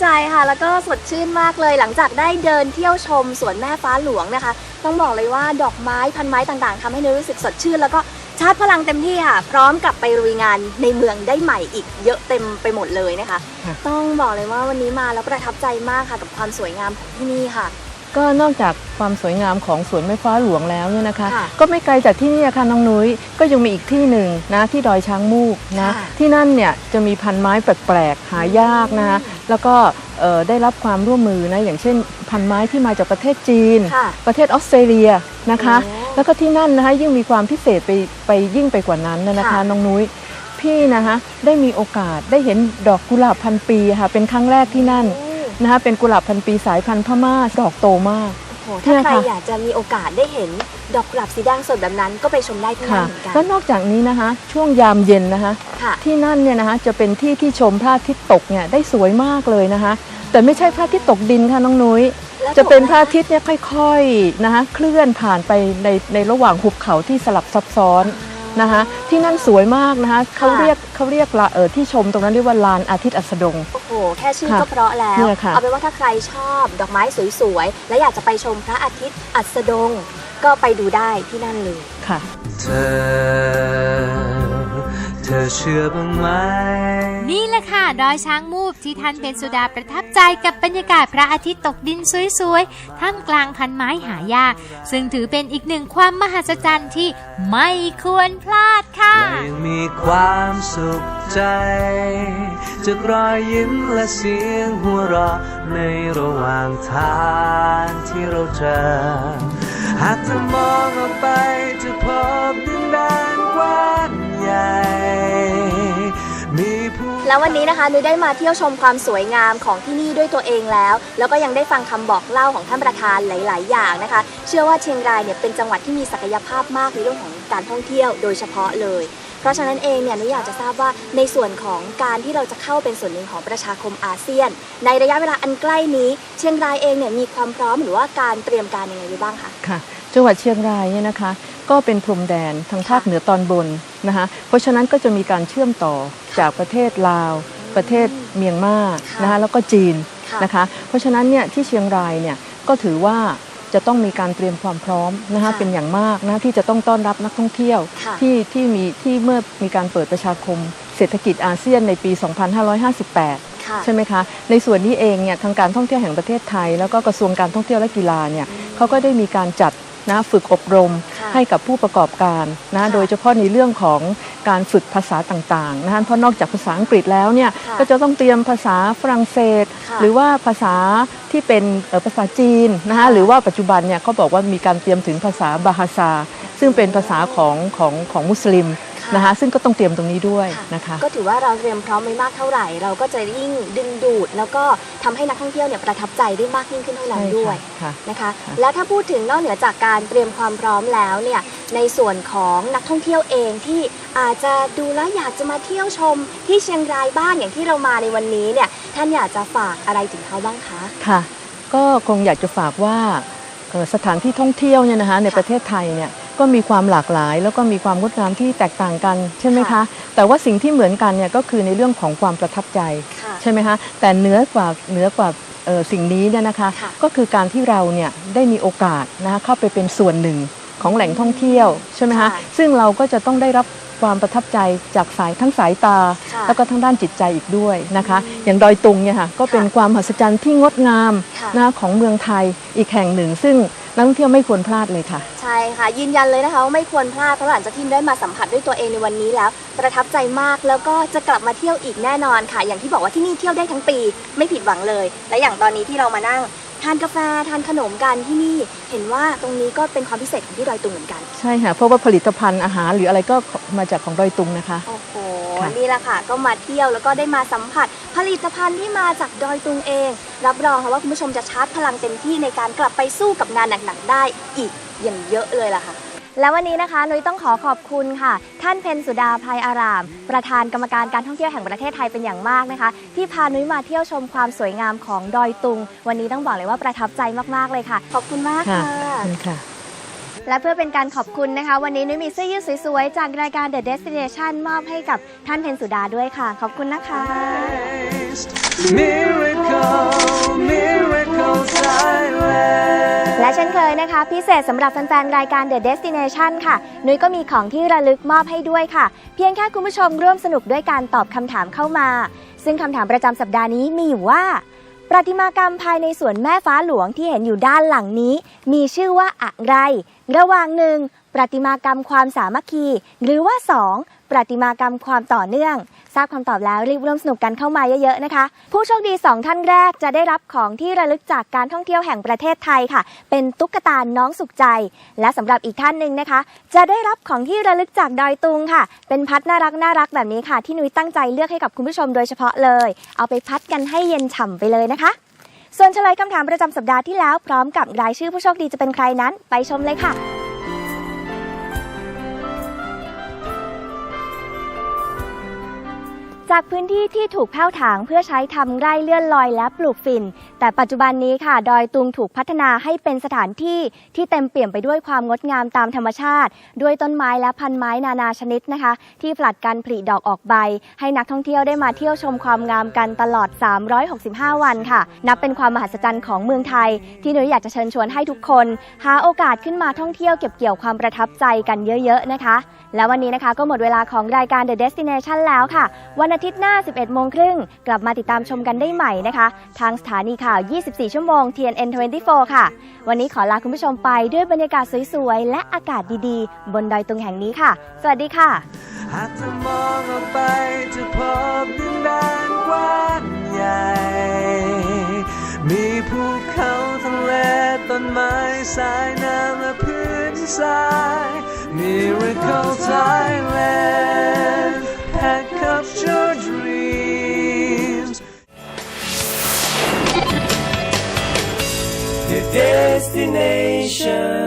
ใจค่ะ แล้วก็สดชื่นมากเลย หลังจากได้เดินเที่ยวชมสวนแม่ฟ้าหลวงนะคะ ต้องบอกเลยว่าดอกไม้พันไม้ต่างๆทำให้นุ้ยรู้สึกสดชื่น แล้วก็ชาร์จพลังเต็มที่ค่ะ พร้อมกลับไปรุยงานในเมืองได้ใหม่อีกเยอะเต็มไปหมดเลยนะคะค่ะต้องบอกเลยว่าวันนี้มาแล้วประทับใจมากค่ะ กับความสวยงามของที่นี่ค่ะ ก็นอกจากความสวยงามของสวนไม้ฟ้าหลวงแล้วเนี่ยนะคะ ค่ะก็ไม่ไกลจากที่นี่ค่ะน้องนุ้ยก็ยังมีอีกที่หนึ่งนะที่ดอยช้างมูกนะค่ะ ที่นั่นเนี่ยจะมีพันไม้แปลกๆหายากนะคะแล้วก็เอ่อได้รับความร่วมมือนะอย่างเช่น พันไม้ที่มาจากประเทศจีน ค่ะ ประเทศออสเตรเลียนะคะ โอ้แล้วก็ที่นั่นนะคะยิ่งมีความพิเศษไปไปยิ่งไปกว่านั้นนะนะคะค่ะ น้องนุ้ยพี่นะคะได้มีโอกาสได้เห็นดอกกุหลาบพันปีค่ะเป็นครั้งแรกที่นั่น โอ้ นะคะเป็นกุหลาบพันปีสายพันธุ์พม่าดอกโตมาก โอ้โหถ้าเนี่ยใครค่ะ อยากจะมีโอกาสได้เห็นดอกกุหลาบสีแดงสดแบบนั้นก็ไปชมได้ที่นั่ค่ะ นเหมือนกันแล้วนอกจากนี้นะคะ ช่วงยามเย็นนะคะ ค่ะ ที่นั่นเนี่ยนะคะจะเป็นที่ที่ชมพระอาทิตย์ตกเนี่ยได้สวยมากเลยนะคะ แต่ไม่ใช่พระอาทิตย์ตกดินค่ะน้องนุ้ย แล้วจะเป็นถูกไหมพระอาทิตย์เนี่ยค่อยๆนะคะเคลื่อนผ่านไปในในระหว่างหุบเขาที่สลับซับซ้อน นะคะ ที่นั่นสวยมากนะคะเขาเรียกเขาเรียกละเออที่ชมตรงนั้นเรียกว่าลานอาทิตย์อัสดง โอ้โห แค่ชื่อค่ะก็เพราะแล้ว เนี่ยค่ะ เอาเป็นว่าถ้าใครชอบดอกไม้สวยๆ และอยากจะไปชมพระอาทิตย์อัสดง ก็ไปดูได้ที่นั่นเลย ค่ะ เธอ เธอเชื่อบ้างไหม นี่แหละค่ะ ดอยช้างมูบที่ท่านเป็นสุดาประทับใจกับบรรยากาศพระอาทิตย์ตกดินสวยๆ ท่ามกลางพันไม้หายาก ซึ่งถือเป็นอีกหนึ่งความมหัศจรรย์ที่ไม่ควรพลาดค่ะและยังมีความสุขใจจากรอยยิ้มและเสียงหัวเราะในระหว่างทางที่เราเจอหากเธอมองออกไปจะพบ แล้ววันนี้นะคะนุ้ยได้มาเที่ยวชมความสวยงามของที่นี่ด้วยตัวเองแล้ว แล้วก็ยังได้ฟังคำบอกเล่าของท่านประธานหลาย ๆ อย่างนะคะ เชื่อว่าเชียงรายเนี่ยเป็นจังหวัดที่มีศักยภาพมากในเรื่องของการท่องเที่ยวโดยเฉพาะเลย เพราะฉะนั้นเองเนี่ยนุ้ยอยากจะทราบว่าในส่วนของการที่เราจะเข้าเป็นส่วนหนึ่งของประชาคมอาเซียน ในระยะเวลาอันใกล้นี้ เชียงรายเองเนี่ยมีความพร้อมหรือว่าการเตรียมการยังไงไว้บ้างคะค่ะจังหวัดเชียงรายเนี่ยนะคะ ก็เป็นพรมแดนทางภาคเหนือตอนบนนะคะเพราะฉะนั้นก็จะมีการเชื่อมต่อ จากประเทศลาว ประเทศเมียนมาค่ะนะคะแล้วก็จีนค่ะนะคะ เพราะฉะนั้นเนี่ยที่เชียงรายเนี่ยก็ถือว่าจะต้องมีการเตรียมความพร้อมนะคะค่ะเป็นอย่างมากนะที่จะต้องต้อนรับนักท่องเที่ยวค่ะที่ที่มีที่เมื่อมีการเปิดประชาคม เศรษฐกิจอาเซียนในปี 2558ค่ะใช่ไหมคะ ในส่วนนี้เองเนี่ยทางการท่องเที่ยวแห่งประเทศไทย แล้วก็กระทรวงการท่องเที่ยวและกีฬาเนี่ยเขาก็ได้มีการจัดนะฝึกอบรมค่ะ ให้กับผู้ประกอบการนะค่ะโดยเฉพาะในเรื่องของการฝึกภาษาต่างๆนะคะเพราะนอกจากภาษาอังกฤษแล้วเนี่ยค่ะก็จะต้องเตรียมภาษาฝรั่งเศสค่ะหรือว่าภาษาที่เป็นเอ่อภาษาจีนนะคะค่ะหรือว่าปัจจุบันเนี่ยเขาบอกว่ามีการเตรียมถึงภาษาบาฮาซาซึ่งเป็นภาษาของของของมุสลิมค่ะ นะคะ ซึ่งก็ต้องเตรียมตรงนี้ด้วยค่ะนะคะ ก็ถือว่าเราเตรียมพร้อมไว้มากเท่าไหร่ เราก็จะยิ่งดึงดูด แล้วก็ทำให้นักท่องเที่ยวเนี่ยประทับใจได้มากยิ่งขึ้นเท่านั้นใช่ด้วยค่ะนะคะค่ะแล้วถ้าพูดถึงนอกเหนือจากการเตรียมความพร้อมแล้วเนี่ยในส่วนของนักท่องเที่ยวเองที่อาจจะดูแล้วอยากจะมาเที่ยวชมที่เชียงรายบ้างอย่างที่เรามาในวันนี้เนี่ยท่านอยากจะฝากอะไรถึงเขาบ้างคะค่ะ ก็คงอยากจะฝากว่าเอ่อสถานที่ท่องเที่ยวเนี่ยนะคะในค่ะประเทศไทยเนี่ย ก็มีความหลากหลาย แล้วก็มีความงดงามที่แตกต่างกันใช่ไหมคะค่ะแต่ว่าสิ่งที่เหมือนกันเนี่ยก็คือในเรื่องของความประทับใจค่ะใช่ไหมคะแต่เหนือกว่าเหนือกว่าเอ่อสิ่งนี้เนี่ยนะคะค่ะก็คือการที่เราเนี่ยได้มีโอกาสนะคะเข้าไปเป็นส่วนหนึ่งของแหล่งท่องเที่ยวใช่ไหมคะค่ะซึ่งเราก็จะต้องได้รับความประทับใจจากสายทั้งสายตาค่ะแล้วก็ทั้งด้านจิตใจอีกด้วยนะคะ อย่างดอยตุงเนี่ยค่ะก็เป็นค่ะความมหัศจรรย์ที่งดงามค่ะนะคะของเมืองไทยอีกแห่งหนึ่ง ซึ่ง นักท่องเที่ยวไม่ควรพลาดเลยค่ะ ใช่ค่ะยืนยันเลยนะคะว่าไม่ควรพลาดเพราะหลังจากที่ได้มาสัมผัสด้วยตัวเองในวันนี้แล้ว ประทับใจมากแล้วก็จะกลับมาเที่ยวอีกแน่นอนค่ะ อย่างที่บอกว่าที่นี่เที่ยวได้ทั้งปีไม่ผิดหวังเลย และอย่างตอนนี้ที่เรามานั่งทานกาแฟทานขนมกันที่นี่เห็นว่าตรงนี้ก็เป็นความพิเศษของที่ดอยตุงเหมือนกัน ใช่ค่ะ เพราะว่าผลิตภัณฑ์อาหารหรืออะไรก็มาจากของดอยตุงนะคะ โอ้โห ค่ะ นี่แหละค่ะ ก็มาเที่ยวแล้วก็ได้มาสัมผัส ผลิตภัณฑ์ที่มาจากดอยตุงเอง รับรองค่ะว่าคุณผู้ชมจะชาร์จพลังเต็มที่ในการกลับไปสู้กับงานหนักๆได้อีกอย่างเยอะเลยล่ะค่ะ แล้ววันนี้นะคะนุ้ยต้องขอขอบคุณค่ะ ท่านเพนสุดาภัยอาราม ประธานกรรมการการท่องเที่ยวแห่งประเทศไทยเป็นอย่างมากนะคะ ที่พานุ้ยมาเที่ยวชมความสวยงามของดอยตุง วันนี้ต้องบอกเลยว่าประทับใจมากๆเลยค่ะ ขอบคุณมากค่ะ ค่ะขอบคุณค่ะ และเพื่อเป็นการขอบคุณนะคะ วันนี้นุ้ยมีเสื้อยืดสวยๆ จากรายการ The Destination มอบให้กับท่านเพนสุดาด้วยค่ะ ขอบคุณนะคะ Taste Miracle Miracle Thailand และเช่นเคยนะคะ พิเศษสำหรับแฟนๆ รายการ The Destination ค่ะ นุ้ยก็มีของที่ระลึกมอบให้ด้วยค่ะ เพียงแค่คุณผู้ชมร่วมสนุกด้วยการตอบคำถามเข้ามา ซึ่งคำถามประจำสัปดาห์นี้มีอยู่ว่า ประติมากรรมภายในสวนแม่ฟ้าหลวงที่เห็นอยู่ด้านหลังนี้ มีชื่อว่าอะไร ระหว่างหนึ่งประติมากรรมความสามัคคี หรือว่า 2. ประติมากรรมความต่อเนื่อง ทราบคำตอบแล้วรีบร่วมสนุกกันเข้ามาเยอะๆนะคะ ผู้โชคดี 2 ท่านแรกจะได้รับของที่ระลึกจากการท่องเที่ยวแห่งประเทศไทยค่ะ เป็นตุ๊กตาน้องสุขใจ และสำหรับอีกท่านหนึ่งนะคะ จะได้รับของที่ระลึกจากดอยตุงค่ะ เป็นพัดน่ารักน่ารักแบบนี้ค่ะ ที่นุ้ยตั้งใจเลือกให้กับคุณผู้ชมโดยเฉพาะเลย เอาไปพัดกันให้เย็นฉ่ำไปเลยนะคะ ส่วนเฉลยคำถามประจำสัปดาห์ที่แล้วพร้อมกับรายชื่อผู้โชคดีจะเป็นใครนั้น ไปชมเลยค่ะ จากพื้นที่ที่ถูกแผ้วถางเพื่อใช้ทำไร่เลื่อนลอยและปลูกฝิ่น แต่ปัจจุบันนี้ค่ะ ดอยตุงถูกพัฒนาให้เป็นสถานที่ที่เต็มเปี่ยมไปด้วยความงดงามตามธรรมชาติ ด้วยต้นไม้และพันไม้นานาชนิดนะคะ ที่ผลัดกันผลิดอกออกใบ ให้นักท่องเที่ยวได้มาเที่ยวชมความงามกันตลอด 365 วันค่ะ นับเป็นความมหัศจรรย์ของเมืองไทย ที่หนูอยากจะเชิญชวนให้ทุกคน หาโอกาสขึ้นมาท่องเที่ยวเก็บเกี่ยวความประทับใจกันเยอะ ๆนะคะ แล้ววันนี้นะคะก็หมดเวลาของรายการ The Destination แล้วค่ะ วันอาทิตย์ทิตย์หน้า 11 โมงครึ่ง กลับมาติดตามชมกันได้ใหม่นะคะ ทางสถานีข่าว 24 ชั่วโมง TNN 24 ค่ะ วันนี้ขอลาคุณผู้ชมไปด้วยบรรยากาศสวยๆ และอากาศดีๆ บนดอยตุงแห่งนี้ค่ะ สวัสดีค่ะ หากเธอมองออกไปจะพบดินแดนกว้างใหญ่ มีภูเขาทะเลต้นไม้สายน้ำและพื้นทราย Miracle Thailand Your destination